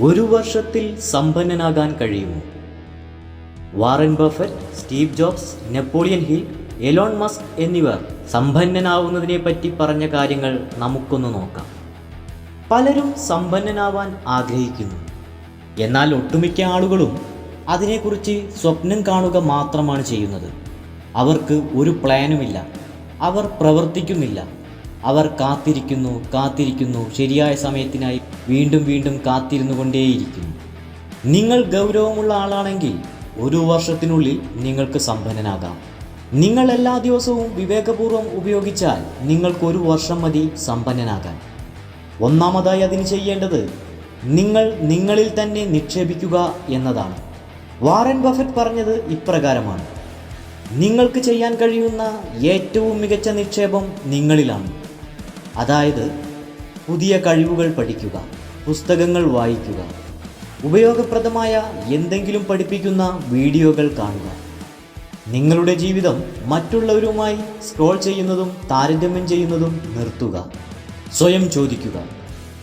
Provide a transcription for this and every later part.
ഒരു വർഷത്തിൽ സമ്പന്നനാകാൻ കഴിയുമോ? Warren Buffett Steve Jobs Napoleon Hill Elon Musk എന്നിവർ സമ്പന്നനാവുന്നതിനെ പറ്റി പറഞ്ഞ കാര്യങ്ങൾ നമുക്കൊന്ന് നോക്കാം. പലരും സമ്പന്നനാവാൻ ആഗ്രഹിക്കുന്നു. എന്നാൽ ഒട്ടുമിക്ക ആളുകളും അതിനെക്കുറിച്ച് സ്വപ്നം കാണുക മാത്രമാണ് ചെയ്യുന്നത്. അവർക്ക് ഒരു പ്ലാനുമില്ല. അവർ പ്രവർത്തിക്കുന്നില്ല. അവർ കാത്തിരിക്കുന്നു കാത്തിരിക്കുന്നു. ശരിയായ സമയത്തിനായി വീണ്ടും വീണ്ടും കാത്തിരുന്നു കൊണ്ടേയിരിക്കുന്നു. നിങ്ങൾ ഗൗരവമുള്ള ആളാണെങ്കിൽ ഒരു വർഷത്തിനുള്ളിൽ നിങ്ങൾക്ക് സമ്പന്നനാകാം. നിങ്ങൾ എല്ലാ ദിവസവും വിവേകപൂർവം ഉപയോഗിച്ചാൽ നിങ്ങൾക്ക് ഒരു വർഷം മതി സമ്പന്നനാകാൻ. ഒന്നാമതായി അതിന് ചെയ്യേണ്ടത് നിങ്ങൾ നിങ്ങളിൽ തന്നെ നിക്ഷേപിക്കുക എന്നതാണ്. വാറൻ ബഫറ്റ് പറഞ്ഞത് ഇപ്രകാരമാണ്. നിങ്ങൾക്ക് ചെയ്യാൻ കഴിയുന്ന ഏറ്റവും മികച്ച നിക്ഷേപം നിങ്ങളിലാണ്. അതായത് പുതിയ കഴിവുകൾ പഠിക്കുക പുസ്തകങ്ങൾ വായിക്കുക ഉപയോഗപ്രദമായ എന്തെങ്കിലും പഠിപ്പിക്കുന്ന വീഡിയോകൾ കാണുക. നിങ്ങളുടെ ജീവിതം മറ്റുള്ളവരുമായി സ്ക്രോൾ ചെയ്യുന്നതും താരതമ്യം ചെയ്യുന്നതും നിർത്തുക. സ്വയം ചോദിക്കുക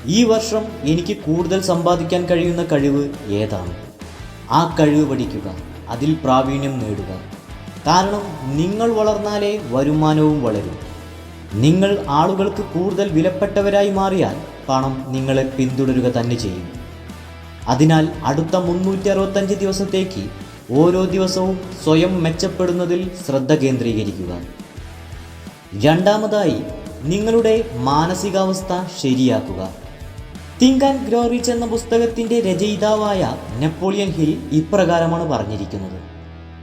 ഈ വർഷം എനിക്ക് കൂടുതൽ സമ്പാദിക്കാൻ കഴിയുന്ന കഴിവ് ഏതാണ് ആ കഴിവ് പഠിക്കുക അതിൽ പ്രാവീണ്യം നേടുക. കാരണം നിങ്ങൾ വളർന്നാലേ വരുമാനവും വളരും. നിങ്ങൾ ആളുകൾക്ക് കൂടുതൽ വിലപ്പെട്ടവരായി മാറിയാൽ പണം നിങ്ങളെ പിന്തുടരുക തന്നെ ചെയ്യും. അതിനാൽ അടുത്ത മുന്നൂറ്റി അറുപത്തഞ്ച് ദിവസത്തേക്ക് ഓരോ ദിവസവും സ്വയം മെച്ചപ്പെടുന്നതിൽ ശ്രദ്ധ കേന്ദ്രീകരിക്കുക. രണ്ടാമതായി നിങ്ങളുടെ മാനസികാവസ്ഥ ശരിയാക്കുക. തിങ്ക് ആൻഡ് ഗ്രോ റിച്ച് എന്ന പുസ്തകത്തിന്റെ രചയിതാവായ നെപ്പോളിയൻ ഹിൽ ഇപ്രകാരമാണ് പറഞ്ഞിരിക്കുന്നത്.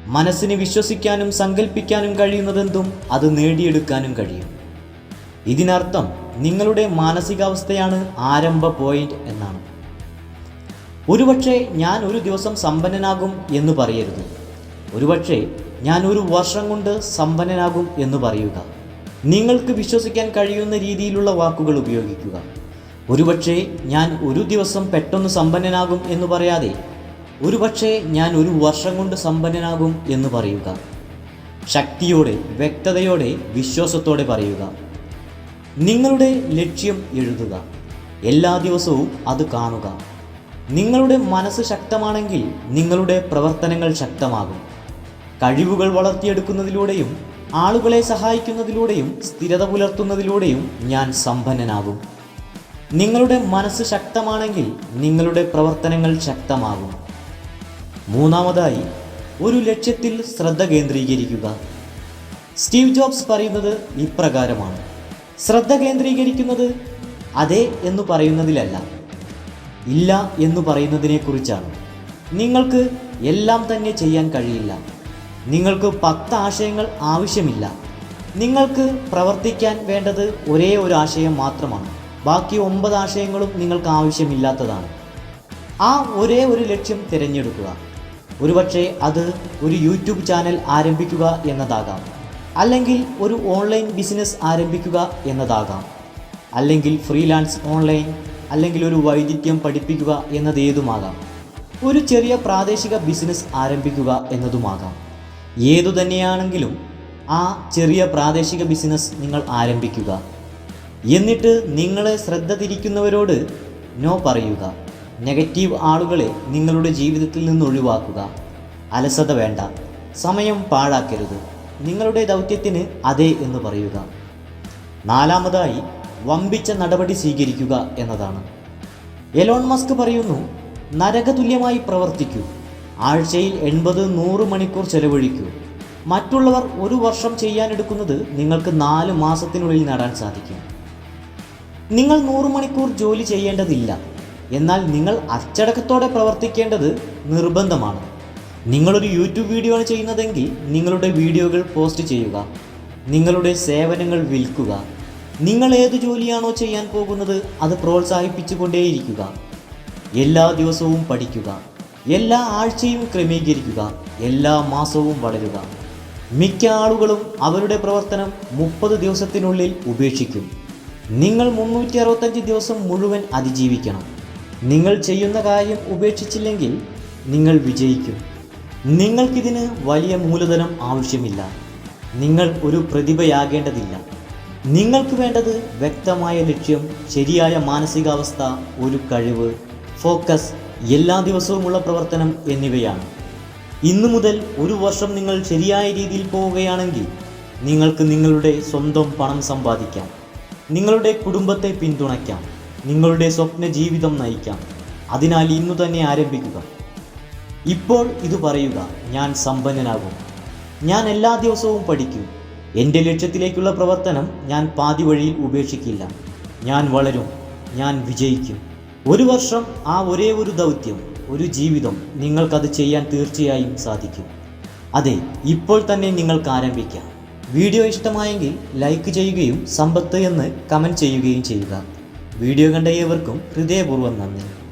മനസ്സിന് വിശ്വസിക്കാനും സങ്കല്പിക്കാനും കഴിയുന്നതെന്തും അത് നേടിയെടുക്കാനും കഴിയും. ഇതിനർത്ഥം നിങ്ങളുടെ മാനസികാവസ്ഥയാണ് ആരംഭ പോയിന്റ് എന്നാണ്. ഒരുപക്ഷെ ഞാൻ ഒരു ദിവസം സമ്പന്നനാകും എന്ന് പറയരുത്. ഒരുപക്ഷെ ഞാൻ ഒരു വർഷം കൊണ്ട് സമ്പന്നനാകും എന്ന് പറയുക. നിങ്ങൾക്ക് വിശ്വസിക്കാൻ കഴിയുന്ന രീതിയിലുള്ള വാക്കുകൾ ഉപയോഗിക്കുക. ഒരുപക്ഷെ ഞാൻ ഒരു ദിവസം പെട്ടെന്ന് സമ്പന്നനാകും എന്ന് പറയാതെ ഒരുപക്ഷെ ഞാൻ ഒരു വർഷം കൊണ്ട് സമ്പന്നനാകും എന്ന് പറയുക. ശക്തിയോടെ വ്യക്തതയോടെ വിശ്വാസത്തോടെ പറയുക. നിങ്ങളുടെ ലക്ഷ്യം എഴുതുക. എല്ലാ ദിവസവും അത് കാണുക. നിങ്ങളുടെ മനസ്സ് ശക്തമാണെങ്കിൽ നിങ്ങളുടെ പ്രവർത്തനങ്ങൾ ശക്തമാകും. കഴിവുകൾ വളർത്തിയെടുക്കുന്നതിലൂടെയും ആളുകളെ സഹായിക്കുന്നതിലൂടെയും സ്ഥിരത പുലർത്തുന്നതിലൂടെയും ഞാൻ സമ്പന്നനാകും. നിങ്ങളുടെ മനസ്സ് ശക്തമാണെങ്കിൽ നിങ്ങളുടെ പ്രവർത്തനങ്ങൾ ശക്തമാകും. മൂന്നാമതായി ഒരു ലക്ഷ്യത്തിൽ ശ്രദ്ധ കേന്ദ്രീകരിക്കുക. സ്റ്റീവ് ജോബ്സ് പറയുന്നത് ഇപ്രകാരമാണ്. ശ്രദ്ധ കേന്ദ്രീകരിക്കുന്നത് അതെ എന്ന് പറയുന്നതിലല്ല. ഇല്ല എന്ന് പറയുന്നതിനെക്കുറിച്ചാണ്. നിങ്ങൾക്ക് എല്ലാം തന്നെ ചെയ്യാൻ കഴിയില്ല. നിങ്ങൾക്ക് പത്ത് ആശയങ്ങൾ ആവശ്യമില്ല. നിങ്ങൾക്ക് പ്രവർത്തിക്കാൻ വേണ്ടത് ഒരേ ഒരു ആശയം മാത്രമാണ്. ബാക്കി ഒമ്പത് ആശയങ്ങളും നിങ്ങൾക്ക് ആവശ്യമില്ലാത്തതാണ്. ആ ഒരേ ഒരു ലക്ഷ്യം തിരഞ്ഞെടുക്കുക. ഒരുപക്ഷെ അത് ഒരു യൂട്യൂബ് ചാനൽ ആരംഭിക്കുക എന്നതാകാം. അല്ലെങ്കിൽ ഒരു ഓൺലൈൻ ബിസിനസ് ആരംഭിക്കുക എന്നതാകാം. അല്ലെങ്കിൽ ഫ്രീലാൻസ് ഓൺലൈൻ അല്ലെങ്കിൽ ഒരു വൈദഗ്ധ്യം പഠിപ്പിക്കുക എന്നതേതുമാകാം. ഒരു ചെറിയ പ്രാദേശിക ബിസിനസ് ആരംഭിക്കുക എന്നതുമാകാം. ഏതു തന്നെയാണെങ്കിലും ആ ചെറിയ പ്രാദേശിക ബിസിനസ് നിങ്ങൾ ആരംഭിക്കുക. എന്നിട്ട് നിങ്ങളെ ശ്രദ്ധ തിരിക്കുന്നവരോട് നോ പറയുക. നെഗറ്റീവ് ആളുകളെ നിങ്ങളുടെ ജീവിതത്തിൽ നിന്ന് ഒഴിവാക്കുക. അലസത വേണ്ട. സമയം പാഴാക്കരുത്. നിങ്ങളുടെ ദൗത്യത്തിന് അതെ എന്ന് പറയുക. നാലാമതായി വമ്പിച്ച നടപടി സ്വീകരിക്കുക എന്നതാണ്. എലോൺ മസ്ക് പറയുന്നു നരകതുല്യമായി പ്രവർത്തിക്കൂ. ആഴ്ചയിൽ എൺപത് നൂറ് മണിക്കൂർ ചെലവഴിക്കൂ. മറ്റുള്ളവർ ഒരു വർഷം ചെയ്യാനെടുക്കുന്നത് നിങ്ങൾക്ക് നാല് മാസത്തിനുള്ളിൽ നേടാൻ സാധിക്കും. നിങ്ങൾ നൂറ് മണിക്കൂർ ജോലി ചെയ്യേണ്ടതില്ല. എന്നാൽ നിങ്ങൾ അച്ചടക്കത്തോടെ പ്രവർത്തിക്കേണ്ടത് നിർബന്ധമാണ്. നിങ്ങളൊരു യൂട്യൂബ് വീഡിയോ ആണ് ചെയ്യുന്നതെങ്കിൽ നിങ്ങളുടെ വീഡിയോകൾ പോസ്റ്റ് ചെയ്യുക. നിങ്ങളുടെ സേവനങ്ങൾ വിൽക്കുക. നിങ്ങൾ ഏത് ജോലിയാണോ ചെയ്യാൻ പോകുന്നത് അത് പ്രോത്സാഹിപ്പിച്ചുകൊണ്ടേയിരിക്കുക. എല്ലാ ദിവസവും പഠിക്കുക. എല്ലാ ആഴ്ചയും ക്രമീകരിക്കുക. എല്ലാ മാസവും വളരുക. മിക്ക ആളുകളും അവരുടെ പ്രവർത്തനം മുപ്പത് ദിവസത്തിനുള്ളിൽ ഉപേക്ഷിക്കും. നിങ്ങൾ മുന്നൂറ്റി അറുപത്തഞ്ച് ദിവസം മുഴുവൻ അതിജീവിക്കണം. നിങ്ങൾ ചെയ്യുന്ന കാര്യം ഉപേക്ഷിച്ചില്ലെങ്കിൽ നിങ്ങൾ വിജയിക്കും. നിങ്ങൾക്കിതിന് വലിയ മൂലധനം ആവശ്യമില്ല. നിങ്ങൾ ഒരു പ്രതിഭയാകേണ്ടതില്ല. നിങ്ങൾക്ക് വേണ്ടത് വ്യക്തമായ ലക്ഷ്യം ശരിയായ മാനസികാവസ്ഥ ഒരു കഴിവ് ഫോക്കസ് എല്ലാ ദിവസവുമുള്ള പ്രവർത്തനം എന്നിവയാണ്. ഇന്നു മുതൽ ഒരു വർഷം നിങ്ങൾ ശരിയായ രീതിയിൽ പോവുകയാണെങ്കിൽ നിങ്ങൾക്ക് നിങ്ങളുടെ സ്വന്തം പണം സമ്പാദിക്കാം. നിങ്ങളുടെ കുടുംബത്തെ പിന്തുണയ്ക്കാം. നിങ്ങളുടെ സ്വപ്ന ജീവിതം നയിക്കാം. അതിനാൽ ഇന്നു തന്നെ ആരംഭിക്കുക. ഇപ്പോൾ ഇത് പറയുക ഞാൻ സമ്പന്നനാകും. ഞാൻ എല്ലാ ദിവസവും പഠിക്കും. എന്റെ ലക്ഷ്യത്തിലേക്കുള്ള പ്രവർത്തനം ഞാൻ പാതി വഴിയിൽ ഉപേക്ഷിക്കില്ല. ഞാൻ വളരും. ഞാൻ വിജയിക്കും. ഒരു വർഷം ആ ഒരേ ഒരു ദൗത്യം ഒരു ജീവിതം നിങ്ങൾക്കത് ചെയ്യാൻ തീർച്ചയായും സാധിക്കും. അതെ ഇപ്പോൾ തന്നെ നിങ്ങൾക്ക് ആരംഭിക്കാം. വീഡിയോ ഇഷ്ടമായെങ്കിൽ ലൈക്ക് ചെയ്യുകയും സമ്പത്ത് എന്ന് കമന്റ് ചെയ്യുകയും ചെയ്യുക. വീഡിയോ കണ്ട ഏവർക്കും ഹൃദയപൂർവം നന്ദി.